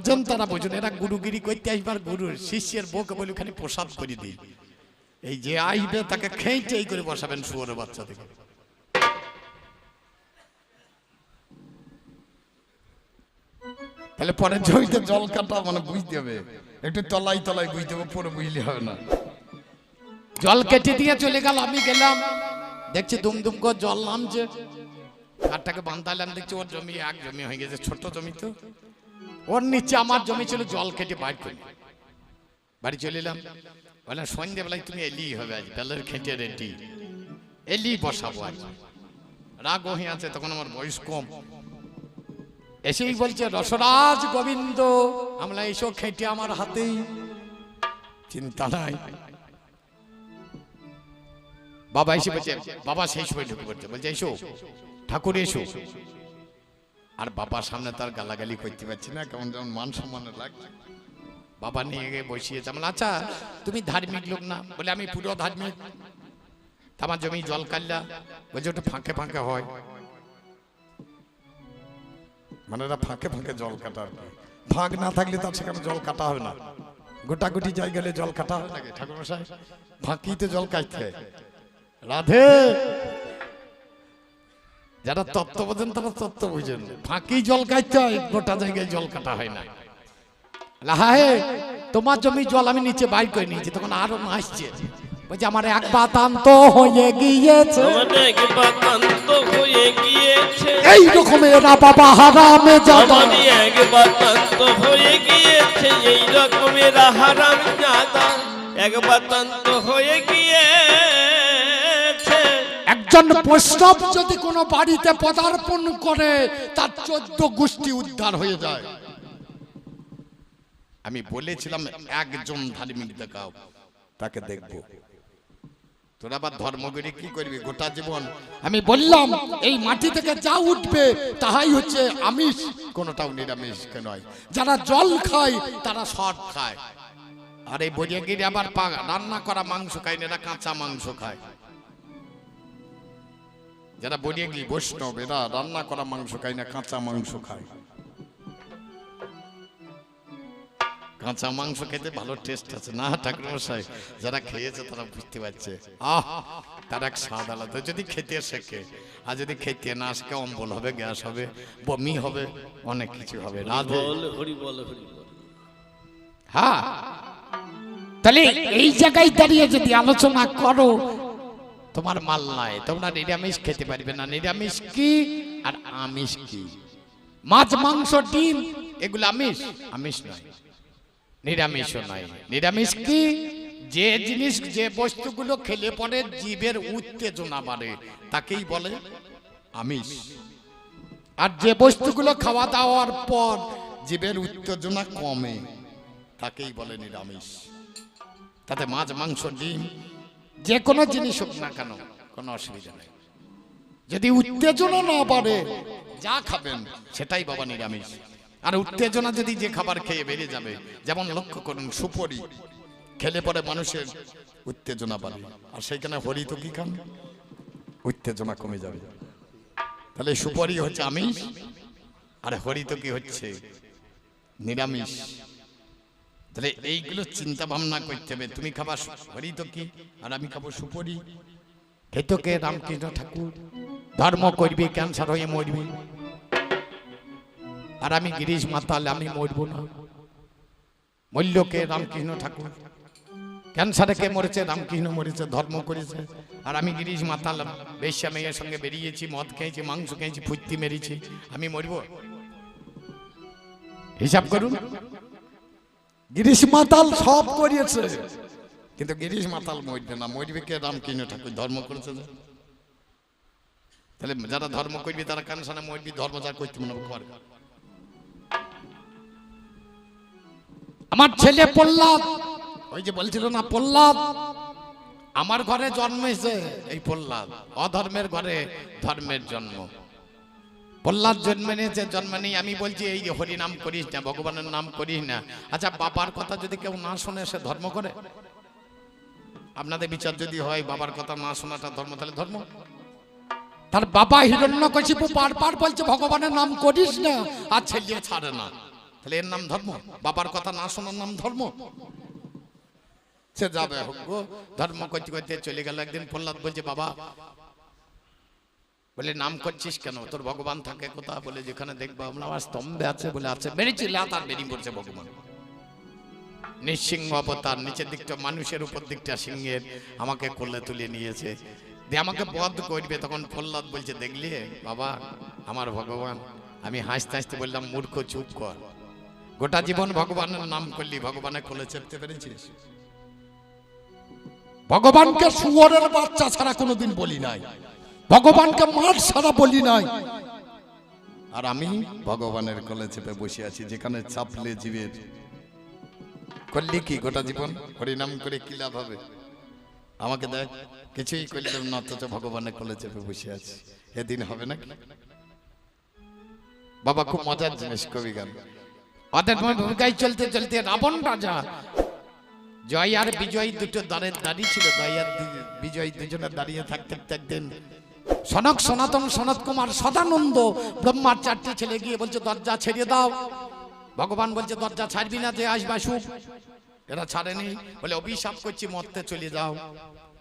বোঝেন তারা বোঝেন, এরা গুরুগিরি করতে আসবার গুরুর শিষ্যের বউকে বলে ওখানে প্রসাদ করে দিই। এই যে আসবে তাকে খেয়েছে এই করে বসাবেন শুয়োরের বাচ্চা থেকে। তাহলে পরে জমিতে জল কাটা মানে বুঝতে হবে। একটু তলাই তলাই বুঝতে হবে, পরে বুঝলে হবে না। জল কেটে দিয়ে চলে গেল, আমি গেলাম। দেখছি দুম দুম করে জল নামছে। কারটাকে বান্ধালাম দেখছি ওর জমি এক জমি হয়ে গেছে, ছোট জমি তো। ওর নিচে আমার জমি ছিল, জল কেটে বাইর করে। বাড়ি চলে এলাম। বললাম, সন্ধ্যেবেলায় তুমি এলি হবে আজ, বেলের খেটে রেডি। এলি বসাবো আজ। রাগ হয়ে আছে, তখন আমার বয়স কম। এসেই বলছে, রসরাজ গোবিন্দ, আমরা এসো খেটে আমার হাতেই। চিন্তা নাই। বাবা এসে বলছে, বাবা সেই সময় ঢুকে পড়ছে। বলছে, এসো, ঠাকুর এসো। আর বাবার সামনে তার গালাগালি করতে পারছি না, কেমন যেমন মান সম্মানের লাগছে। বাবা নিয়ে গিয়ে বসিয়েছে আমার আচ্ছা তুমি ধার্মিক লোক না? বলে, আমি পুরো ধার্মিক। আমার জমি জল কাল্লা বলছে, ওটা ফাঁকে ফাঁকে হয়। মানে এরা ফাঁকে ফাঁকে জল কাটা আর। ফাঁক না থাকলে তার সেখানে জল কাটা হবে না। গোটাগুটি জায়গা গেলে জল কাটা হবে নাকি ঠাকুর মশাই ফাঁকিতে জল কাটতে রাধে! যারা তত্ত্ব বোঝেন তারা তত্ত্ব বুঝেন ফাঁকি জল কাটতে হয় গোটা জায়গায় জল কাটা হয় না। লাহায়ে তোমার জমি জল আমি নিচে বাইর করে নিয়েছি তখন আরও আসছে। বলছে আমার এক বাতান্ত হয়ে গিয়েছে। এই রকমের বাবা হারামে যাবা এক বাতান্ত হয়ে গিয়েছে এই রকমের হারাম জাদা এক বাতান্ত হয়ে গিয়েছে। একজন বৈষ্ণব যদি কোনো বাড়িতে পদার্পণ করে তার চোদ্দ গোষ্ঠী উদ্ধার হয়ে যায়। আমি বলেছিলাম একজন ধার্মিক দেখাও। তাকে দেখব। তোরা আবার ধর্মগুলি কি করবি? গোটা জীবন। আমি বললাম এই মাটি থেকে যা উঠবে তাহাই হচ্ছে আমিষ। কোনটাও নিরামিষ নয়। যারা জল খায় তারা সট খায়। আর এই বরিয়াগিরি আবার রান্না করা মাংস খায় না কাঁচা মাংস খায়। যারা বরিয়াগি বৈষ্ণব এরা রান্না করা মাংস খায় না কাঁচা মাংস খায়। কাঁচা মাংস খেতে ভালো টেস্ট আছে না ঠাকুর মশাই যারা খেয়েছে তারা বুঝতে পারছে। আহ তার এক স্বাদ আলাদা। যদি খেতে শেখে আর যদি খেতে না শেখে অম্বল হবে গ্যাস হবে বমি হবে অনেক কিছু হবে। রাধে। হরি বল হরি বল। হ্যাঁ। তাহলে এই জায়গায় দাঁড়িয়ে যদি আলোচনা করো তোমার মাল নাই, তোমরা নিরামিষ খেতে পারবে না। নিরামিষ কি আর আমিষ কি? মাছ, মাংস, ডিম, এগুলো আমিষ? আমিষ নয়। নিরামিষও নয়। নিরামিষ কি? যে জিনিস, যে বস্তুগুলো খেলে পরে জীবের উত্তেজনা বাড়ে, তাকেই বলে আমিষ। আর যে বস্তুগুলো খাওয়া দাওয়ার পর জীবের উত্তেজনা কমে, তাকেই বলে নিরামিষ। তাতে মাছ, মাংস, ডিম যে কোনো জিনিস হোক না কেন, কোনো অসুবিধা নেই। যদি উত্তেজনা না বাড়ে, যা খাবেন, সেটাই বাবা নিরামিষ। আর উত্তেজনা যদি যে খাবার খেয়ে বেড়ে যাবে, যেমন লক্ষ্য করুন, সুপরি। খেলে পরে মানুষের উত্তেজনা বাড়ে। আর সেইখানে হরি তো কি খান? উত্তেজনা কমে যাবে। তাহলে সুপরি হচ্ছে আমিষ, আর হরি তো কি হচ্ছে? নিরামিষ। তাহলে এইগুলো চিন্তা ভাবনা করতে হবে। তুমি খাবার হরি তো কি আর আমি খাব সুপরি। খেতো কে রামকৃষ্ণ ঠাকুর, ধর্ম করবি, ক্যান্সার হয়ে মরবি। আর আমি গিরিশ মাতাল আমি মরব না। মূল্যকে রামকৃষ্ণ ঠাকুর। ক্যান্সারে কে মরেছে, রামকৃষ্ণ মরেছে, ধর্ম করেছে। আর আমি গিরিশ মাতাল বেশ্যা মেয়ের সঙ্গে বেরিয়েছি, মদ খেয়েছি, মাংস খেয়েছি, ফুর্তি মেরেছি। আমি মরবো? হিসাব করুন। গিরিশ মাতাল সব করিয়েছে। কিন্তু গিরিশ মাতাল মরবে না, মরবে কে রামকৃষ্ণ ঠাকুর? ধর্ম করেছে যে। তাহলে যারা ধর্ম করবি, তারা কানসানে মরবি? ধর্ম যার করতে মনে করে আমার ছেলে প্রহ্লাদ, ওই যে বলছিল না প্রহ্লাদ, আমার ঘরে জন্মেছে এই প্রহ্লাদ, অধর্মের ঘরে ধর্মের জন্ম। প্রহ্লাদ জন্মে নিয়েছে জন্ম নেই, আমি বলছি, এই যে হরি নাম করিস না, ভগবানের নাম করিস না। আচ্ছা বাবার কথা যদি কেউ না শোনে, সে ধর্ম করে? আপনাদের বিচার যদি হয়, বাবার কথা না শোনাটা ধর্ম, তাহলে ধর্ম। তার বাবা হিরণ্য কশিপু বারবার বলছে, ভগবানের নাম করিস না, আর ছেলে ছাড়ে না। তাহলে এর নাম ধর্ম। বাবার কথা না শোনার নাম ধর্ম। সে যাবে, হোক ধর্ম করতে করতে চলে গেল। একদিন প্রহ্লাদ বলছে, বাবা বলে, নাম করছিস কেন? তোর ভগবান থাকে কোথা? বলে, যেখানে দেখব আমরা, আমার স্তম্ভে আছে বলে আছে। বেরিয়েছি লাতার বেরিয়ে পড়ছে ভগবান। নিঃসিংহ অবতার, নিচের দিকটা মানুষের, উপর দিকটা সিংহের, আমাকে কোলে তুলে নিয়েছে। দিয়ে আমাকে বধ করবে, তখন প্রহ্লাদ বলছে, দেখলি? বাবা, আমার ভগবান। আমি হাসতে হাসতে বললাম, মূর্খ, চুপ কর। গোটা জীবন ভগবানের নাম করলি, ভগবানের কোলে চেপতে পেরেছিস? ভগবানকে শুয়োরের বাচ্চা ছাড়া কোনোদিন বলি নাই। ভগবানকে মাঠ ছাড়া বলি নাই। আর আমি ভগবানের কোলে চেপে বসে আছি, যেখানে চাপলে জীবের। করলি কি গোটা জীবন? হরিনাম করে কি লাভ হবে? আমাকে দেখ, কিছুই করলাম না, অথচ ভগবানের কোলে চেপে বসে আছি। এদিন হবে নাকি? বাবা, খুব মজার জিনিস, কবি গান। ওদের ভূমিকায় চলতে চলতে রাবণ রাজা, জয় আর বিজয় দুটো দাঁড়ের দাঁড়িয়ে ছিল। জয় আর বিজয় দুজনে দাঁড়িয়ে থাকতে একদিন সনক সনাতন সনত কুমার সদানন্দ ব্রহ্মার চারটি ছেলে গিয়ে বলছে, দরজা ছেড়ে দাও। ভগবান বলছে, দরজা ছাড়বি না যে আসবা এরা ছাড়েনি। বলে, অভিশাপ করছি, মরতে চলে যাও।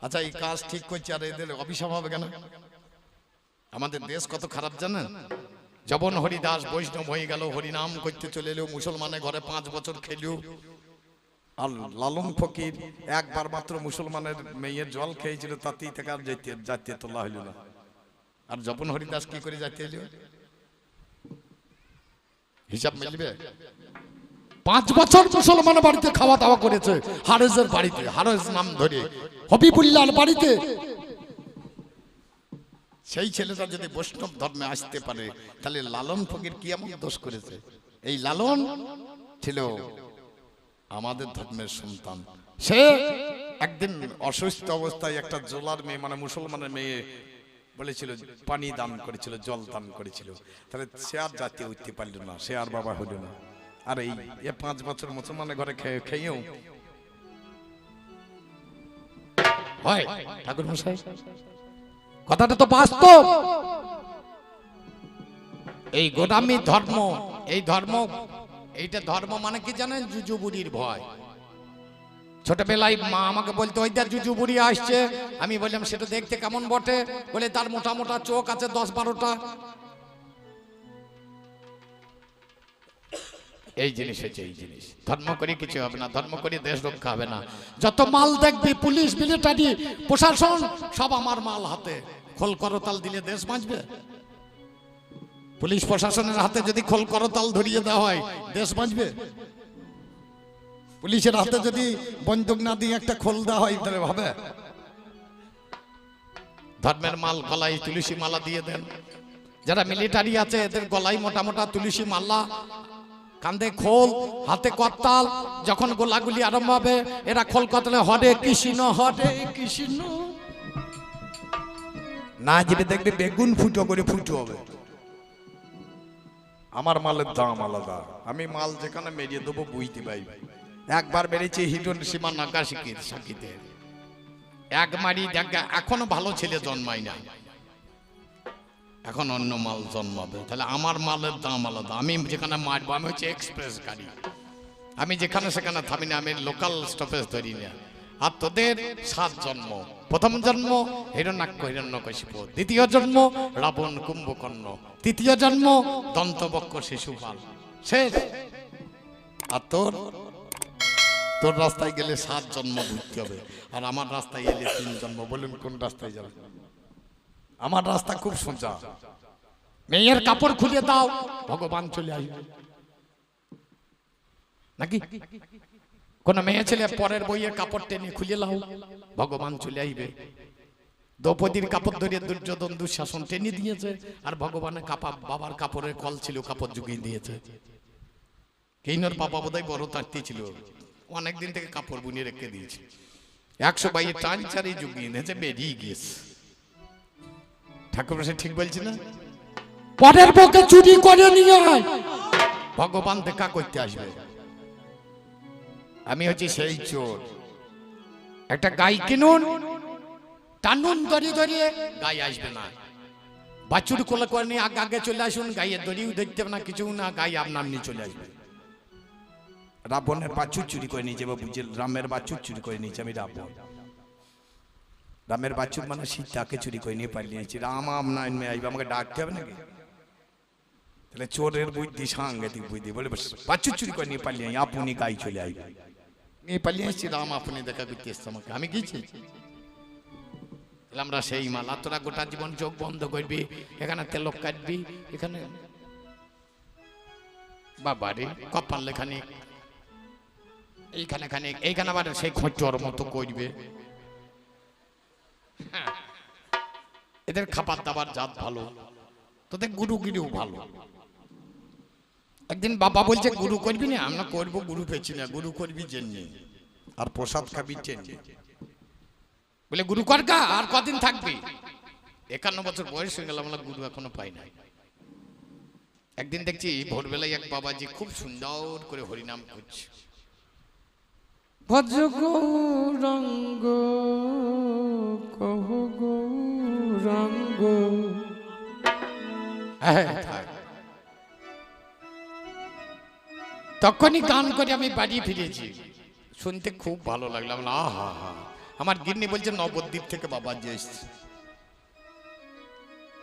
আচ্ছা এই কাজ ঠিক করছি, আর এদের অভিশাপ হবে কেন? আমাদের দেশ কত খারাপ জানেন? জবন হরিদাস বৈষ্ণব হয়ে গেল, হরিনাম করতে চলে এলো মুসলমানের ঘরে পাঁচ বছর খেলিও আর লালন ফকির একবার মাত্র মুসলমানের মেয়ের জল খেয়েছিল, তাতেই থেকে আর যাইতে যাইতে তোলা হইল না। আর জপন হরিদাস কি করে যাইতে এলো হিসাব মিলবে? পাঁচ বছর মুসলমান বাড়িতে খাওয়া দাওয়া করেছে, হারেজের বাড়িতে হারস নাম ধরে হবিবুল্লার বাড়িতে। সেই ছেলেটা যদি বৈষ্ণব ধর্মে আসতে পারে, তাহলে লালন ফকির কি এমন দোষ করেছে? এই লালন ছিল আমাদের ধর্মের সন্তান। সে একদিন অসুস্থ অবস্থায় একটা জোলার মেয়ে মানে মুসলমানের মেয়ে বলেছিল, পানি দান করেছিল, জল দান করেছিল। তাহলে সে আর জাতীয় উঠতে পারল না, সে আর বাবা হইল না। আর এই পাঁচ বছর মুসলমানের ঘরে খেয়ে খেয়েও ঠাকুর মশাই। কথাটা তো বাস্তব। এই গোদামি ধর্ম, এই ধর্ম, এইটা ধর্ম মানে কি জানেন? জুজুবুরির ভয়। ছোটবেলায় মা আমাকে বলতো, ওই দেখ জুজু জুজুবুরি আসছে। আমি বললাম, সেটা দেখতে কেমন বটে? বলে, তার মোটা মোটা চোখ আছে দশ বারোটা। এই জিনিস হচ্ছে এই জিনিস। ধর্ম করে কিছু হবে না, ধর্ম করে দেশ রক্ষা হবে না। যত মাল দেখবি, পুলিশ, মিলিটারি, প্রশাসন, সব আমার মাল হাতে। খোল করতাল দিলে দেশ বাঁচবে। পুলিশ, প্রশাসনের হাতে যদি খোল করতাল ধরিয়ে দেওয়া হয়, দেশ বাঁচবে। পুলিশের হাতে যদি বন্দুক না দিয়ে একটা খোল দেওয়া হয়, তাহলে হবে। ধর্মের মাল গলায় তুলসী মালা দিয়ে দেন। যারা মিলিটারি আছে, এদের গলায় মোটা মোটা তুলসী মালা কান্দে খোল, হাতে করতাল। যখন গোলাগুলি আরম্ভ হবে, এরা খোল করতালে, হরে কৃষ্ণ হরে কৃষ্ণ। না যেটা দেখবে বেগুন ফুটো করে ফুটো হবে। আমার মালের দাম আলাদা। আমি মাল যেখানে মেরিয়ে দেবো, বুঝতে পাই একবার বেরিয়েছি হিরণ সীমা নাকা শিখি সাকিতে এক মারি দেখা এখনও ভালো ছেলে জন্মায় না এখন অন্য মাল জন্মাবে। তাহলে আমার মালের দাম আলাদা। আমি যেখানে মারবো, আমি হচ্ছে এক্সপ্রেস গাড়ি আমি যেখানে সেখানে থামি না, আমি লোকাল স্টপেজ ধরি না। আর তোদের সাত জন্ম। প্রথম জন্ম হিরণ্যাক্ষ, হিরণ্যকশিপ। দ্বিতীয় জন্ম রাবণ কুম্ভকর্ণ। তৃতীয় জন্ম দন্তবক্ষ শিশুপাল। শেষ। আর তোর তোর রাস্তায় গেলে সাত জন্ম ঘুরতে হবে, আর আমার রাস্তায় এলে তিন জন্ম, বলুন কোন রাস্তায় যাবে? আমার রাস্তা খুব সোজা। মেয়ের কাপড় খুলে দাও, ভগবান চলে আসবে। নাকি? কোন মেয়ে ছেলে পরের বইয়ের কাপড় টেনে খুলে লাও ভগবান চলে আসবে। দ্রৌপদীর কাপড় ধরিয়ে দুর্যোধন দুঃশাসন টেনে দিয়েছে, আর ভগবানের কাপা, বাবার কাপড়ের কল ছিল, কাপড় জুগিয়ে দিয়েছে। কেইনর বাবা বোধহয় বড় তাঁতি ছিল। অনেকদিন থেকে কাপড় বুনিয়ে রেখে দিয়েছে। একশো বাইয়ের টান চারি জুগিয়ে দিয়েছে বেরিয়ে গিয়েছে। ঠাকুর মশাই ঠিক বলছি না? পরের পক্ষে চুরি করে নিয়ে আয়। ভগবান দেখা করতে আসবে। আমি হচ্ছি সেই চোর। একটা গাই কিনুন টানুন দড়ি ধরিয়ে গাই আসবে না। বাছুর কোলে করে নিয়ে আগে আগে চলে আসুন গাইয়ের দড়িও দেখতে হবে না কিছু না গাই আপনার নিয়ে চলে আসবে। রাবণের বাছুর চুরি করে নিয়েছে বা বুঝে রামের বাছুর চুরি করে নিয়েছে, আমি রাবণ। রামের বাছুর মানে সীতাকে চুরি করে নিয়ে পালিয়েছি রাম আম নাইন মে আইবে, আমাকে ডাকতে হবে নাকি? তাহলে চোরের বুদ্ধি, সাংঘাতিক বুদ্ধি, বলে বাছুর চুরি করে নিয়ে পালিয়ে আপনি গাই চলে আইবে। নিয়ে পালিয়ে এসেছি, রাম আপনি দেখা করতে আমাকে, আমি গেছি আমরা সেই মালা, তোরা গোটা জীবন চোখ বন্ধ করবি, এখানে তেলক কাটবি, এখানে বাবারে, কপাল খানিক এইখানে খানিক এইখানে আবার সেই খোঁচর মতো করবে। এদের খাবার দাবার জাত ভালো, তোদের গুরু গিরিও ভালো। একদিন বাবা বলছে, গুরু করবি না? আমরা করব, গুরু পেছি না। গুরু করবি জেনে, আর প্রসাদ খাবি চেনে বলে, গুরু করকা আর কদিন থাকবি? একান্ন বছর বয়স হয়ে গেল, আমরা গুরু এখনও পাই নাই একদিন দেখছি, ভোরবেলায় এক বাবাজি খুব সুন্দর করে হরিনাম করছে। ভজ কহ গৌরাঙ্গ। তখনই গান করে আমি বাড়ি ফিরেছি। শুনতে খুব ভালো লাগলাম না হা হা। আমার গিন্নি বলছে, নবদ্বীপ থেকে বাবা যে এসছে।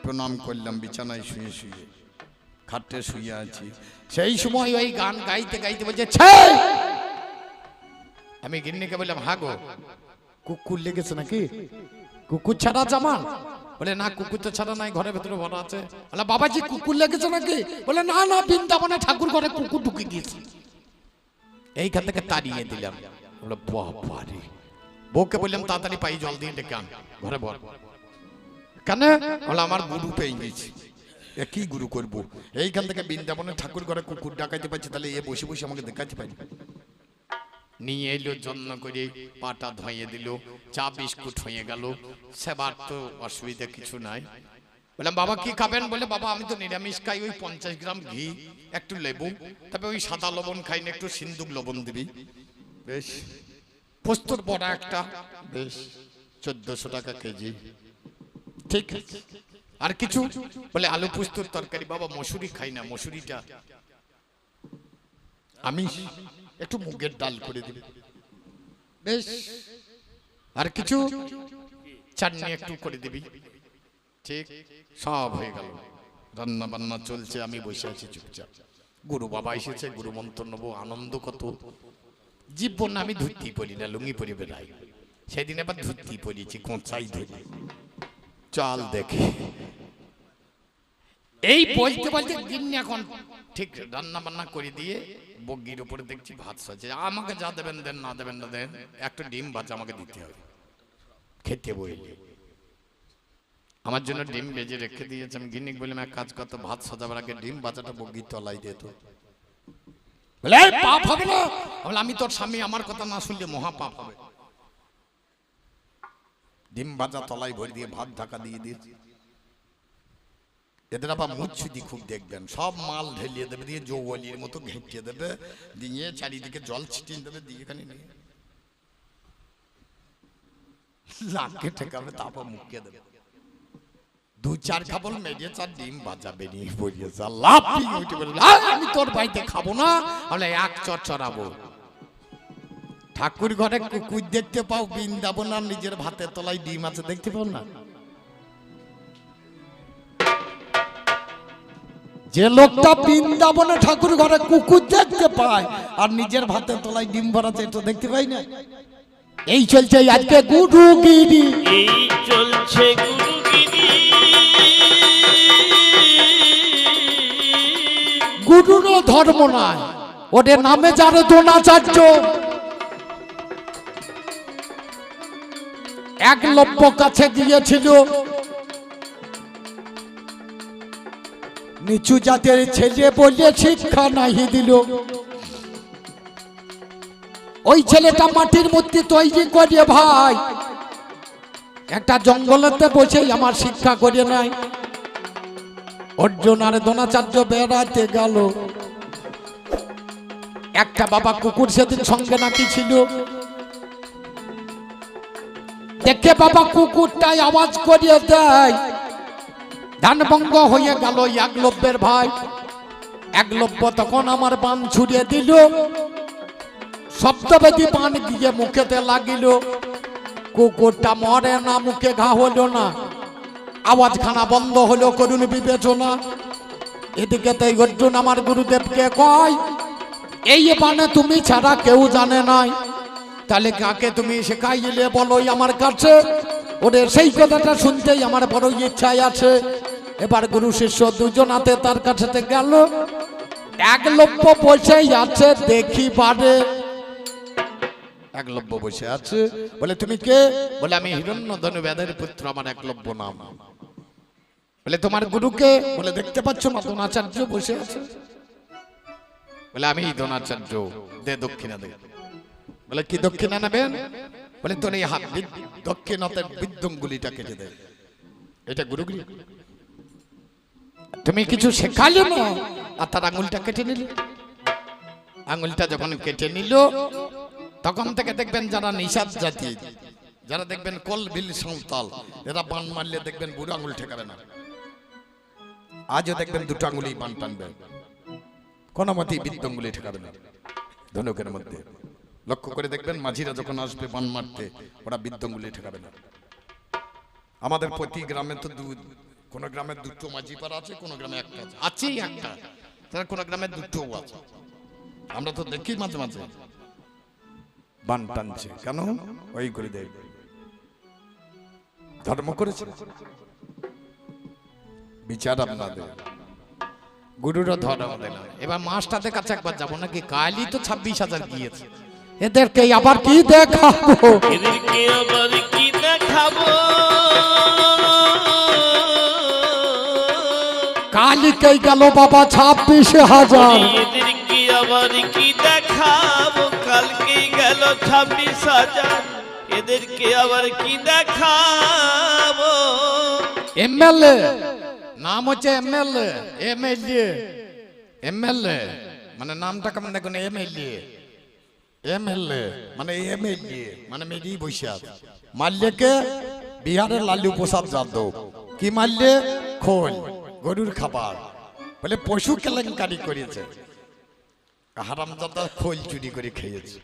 প্রণাম করলাম, বিছানায় শুয়ে শুয়ে। খাটে শুয়ে আছি। সেই সময় ওই গান গাইতে গাইতে বলছে! আমি গিন্নিকে বললাম, হা গো, কুকুর লেগেছে নাকি? কুকুর ছাড়া জামান বলে, না, কুকুর তো ছাড়া নাই, ঘরের ভেতরে ভরা আছে। বলে, বাবাজি, কুকুর লেগেছে নাকি? বলে, না না, বৃন্দাবনে ঠাকুর ঘরে কুকুর ঢুকে দিয়েছে এইখান থেকে তাড়িয়ে দিলাম। বলে, বাবারে। বউকে বললাম, তাড়াতাড়ি পাই জল দিয়ে ডেকে আন, ঘরে বল কেন? বলে, আমার গুরু পেয়ে গেছি কি গুরু করব? এইখান থেকে বৃন্দাবনে ঠাকুর ঘরে কুকুর ডাকাইতে পারছি, তাহলে এ বসে বসে আমাকে দেখাতে পারি নিয়ে এলো, যত্ন করে পাটা ধুয়ে দিল, চা বিস্কুট হয়ে গেল। সেবার তো অসুবিধা কিছু নাই। বললাম, বাবা, কি খাবেন? বলে, বাবা, আমি তো নিরামিষ খাই, ওই পঞ্চাশ গ্রাম ঘি, একটু লেবু, তবে ওই সাদা লবণ খাই না, একটু সিন্দুক লবণ দিবি। বেশ। পোস্তর বড়া একটা, বেশ, চোদ্দশো টাকা কেজি। ঠিক। আর কিছু? বলে, আলু পোস্তর তরকারি। বাবা, মসুরি খাই না, মসুরিটা। আমি একটু মুগের ডাল করে দিবি। বেশ। আর কিছু? চাটনি একটু করে দিবি। ঠিক সব হয়ে গেল। রান্না বান্না চলছে আমি বসে আছি চুপচাপ। গুরু বাবা এসেছে গুরু মন্ত্র নেব আনন্দ কত। জীবন আমি ধুতি পরি না লুঙ্গি পরি বেড়াই। সেদিন আবার ধুতি পরিয়েছি কোঁচাই ধরে চাল দেখে। এই বলতে বলতে গিন্নি এখন। ঠিক রান্না বান্না করে দিয়ে বগির উপরে দেখছি ভাত সাজে আমাকে যা দেবেন দেন না দেবেন না দেন একটা ডিম ভাজা আমাকে দিতে হবে। খেতে বইলে আমার জন্য ডিম বেজে রেখে দিয়েছে। আমি গিন্নিক বললাম এক কাজ করতো ভাত সাজাবার আগে ডিম ভাজাটা বগির তলাই দিত বলে "এই, পাপ হবে না? বলে আমি তোর স্বামী আমার কথা না শুনলে মহা পাপ হবে। ডিম ভাজা তলাই ভরে দিয়ে ভাত ঢাকা দিয়ে দিয়েছি। এদের আবার মুচ্ছুদি খুব দেখবেন। সব মাল ঢেলিয়ে দেবে দিয়ে জৌয়ালির মতো ঘেঁটিয়ে দেবে দিয়ে চারিদিকে জল ছিটিয়ে দেবে দিয়ে এখানে নিয়ে। লাখে ঠেকাবে তারপর মুখে দেবে। দু চার খাবল মেরিয়ে চার ডিম লাফিয়ে উঠে বলল "আ, আমি তোর বাড়িতে খাব না। বলে এক চর চড়াবো ঠাকুর ঘরে কুকুর দেখতে পাও বৃন্দাবন আর নিজের ভাতের তলায় ডিম আছে দেখতে পাও না? যে লোকটা বৃন্দাবনে ঠাকুর ঘরে কুকুর দেখতে পায় আর নিজের ভাতের তলায় ডিম ভরাতে এটা দেখতে পাই না? এই চলছে আজকে গুরুগিরি এই চলছে গুরুরও ধর্ম নয় ওদের নামে যারে দ্রোণাচার্য। এক লব্য কাছে গিয়েছিল নিচু জাতের ছেলে বলে শিক্ষা নাহি দিল। ওই ছেলেটা মাটির মূর্তি তৈরি করে ভাই। একটা জঙ্গলেতে বসেই আমার শিক্ষা করে নাই অর্জুন আর দ্রোণাচার্য বেড়াতে গেল। একটা বাবা কুকুর সেদিন সঙ্গে নাকি ছিল। দেখে বাবা কুকুরটাই আওয়াজ করিয়ে দেয় ধানভঙ্গ হয়ে গেল একলব্যের ভাই। একলব্য তখন আমার বান ছুড়িয়ে দিল। শব্দবেদী পান দিয়ে মুখেতে লাগিল। কুকুরটা মরে না, মুখে ঘা হলো না। আওয়াজখানা বন্ধ হলো করুন বিবেচনা। এদিকে তাই অর্জুন আমার গুরুদেবকে কয়, এই বানে তুমি ছাড়া কেউ জানে নাই। তাহলে কাকে তুমি শেখাইলে বলোই আমার কাছে? ওরে সেই কথাটা শুনতেই আমার বড় ইচ্ছায় আছে। এবার গুরু শিষ্য দুজনাতে তার কাছে গেল। এক লক্ষ বসেই আছে, দেখি বারে একলব্য বসে আছে। বলে, তুমি কে? বলে, আমি হিরণ্য ধনু বেদের পুত্র, আমার একলব্য নাম। বলে, তোমার গুরুকে বলে, দেখতে পাচ্ছ না, দ্রোণাচার্য বসে আছে। বলে, আমি দ্রোণাচার্য, দে দক্ষিণা দে। বলে, কি দক্ষিণা নেবেন? বলে, তোর এই হাত দক্ষিণাতের বিদ্যঙ্গুলিটা কেটে দে। এটা গুরুগুলি। তুমি কিছু শেখালে না আর তার আঙুলটা কেটে নিলে। আঙুলটা যখন কেটে নিল, তখন থেকে দেখবেন যারা নিষাদ জাতি, যারা দেখবেন কল বিল সাঁওতাল এরা বান মারলে দেখবেন বুড়ো আঙুল ঠেকাবে না। আজও দেখবেন দুটো আঙুলি বান টানবে। কোনো মতেই বিদ্যঙ্গুলি ঠেকাবে না। ধনুকের মধ্যে। লক্ষ্য করে দেখবেন মাঝিরা যখন আসবে বান মারতে, ওরা বিদ্যঙ্গুলি ঠেকাবে না। আমাদের প্রতি গ্রামে তো দু কোন গ্রামে দুটো মাঝি আছে কোন গ্রামে একটা আছে। আছেই একটা। তার কোন গ্রামে দুটো আছে। আমরা তো দেখি মাঝে মাঝে। বান টানছে। কেন? ওই করে দেয় ধর্ম করেছে। বিচার আপনাদের। গুরুরও ধর্ম দিলাম এবার মাসটাতে কাছে একবার যাব নাকি? কালই তো ছাব্বিশ হাজার গিয়েছে। এদেরকে আবার কি দেখাবো? এদেরকে আবার কি দেখাবো? কালিকে গেল বাবা ছাব্বিশ হাজার। এদেরকে আবার কি দেখাবো? কালকে গেল ছাব্বিশ হাজার। এদেরকে আবার কি দেখাবো? এমএলএ নাম হচ্ছে এমএলএ এমএলএ এমএলএ। মানে নামটা কেমন দেখুন এমএলএ এমএলএ মানে এমএলএ মানে মেরি বৈশা মাল্যকে বিহারের লালু প্রসাদ যাদব। কি মাল্যে? খোল। গরুর খাবার। বলে পশু কেলেঙ্কারি করেছে। হারামজাদা খোল চুরি করে খেয়েছে।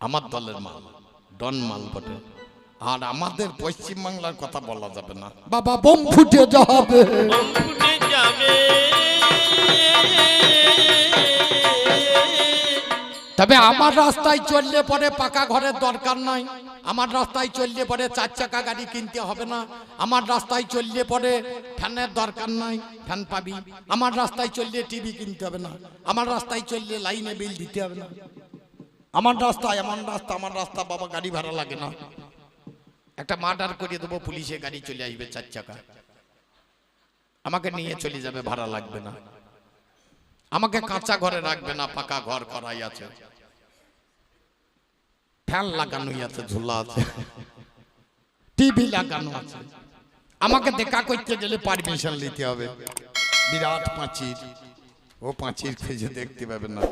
আমার দলের মাল, ডন মাল বটে। আর আমাদের পশ্চিমবাংলার কথা বলা যাবে না। বাবা, বোম ফুটে যাবে। বোম ফুটে যাবে। তবে আমার রাস্তায় চললে পরে পাকা ঘরের দরকার নাই। আমার রাস্তায় চললে পরে চার চাকা গাড়ি কিনতে হবে না। আমার রাস্তায় চললে পরে ফ্যানের দরকার নাই ফ্যান পাবি। আমার রাস্তায় চললে টিভি কিনতে হবে না। আমার রাস্তায় চললে লাইনে বিল দিতে হবে না। আমার রাস্তায় আমার রাস্তা আমার রাস্তা বাবা গাড়ি ভাড়া লাগে না। একটা মার্ডার করিয়ে দেবো পুলিশে গাড়ি চলে আসবে চার চাকা। আমাকে নিয়ে চলে যাবে ভাড়া লাগবে না। আমাকে কাঁচা ঘরে রাখবে না পাকা ঘর করাই আছে। ফ্যান লাগানো আছে ঝুলা আছে। টিভি লাগানো আছে। আমাকে দেখা করতে গেলে পারমিশন নিতে হবে। বিরাট পাঁচির ও পাঁচির খুঁজে দেখতে পাবেন না।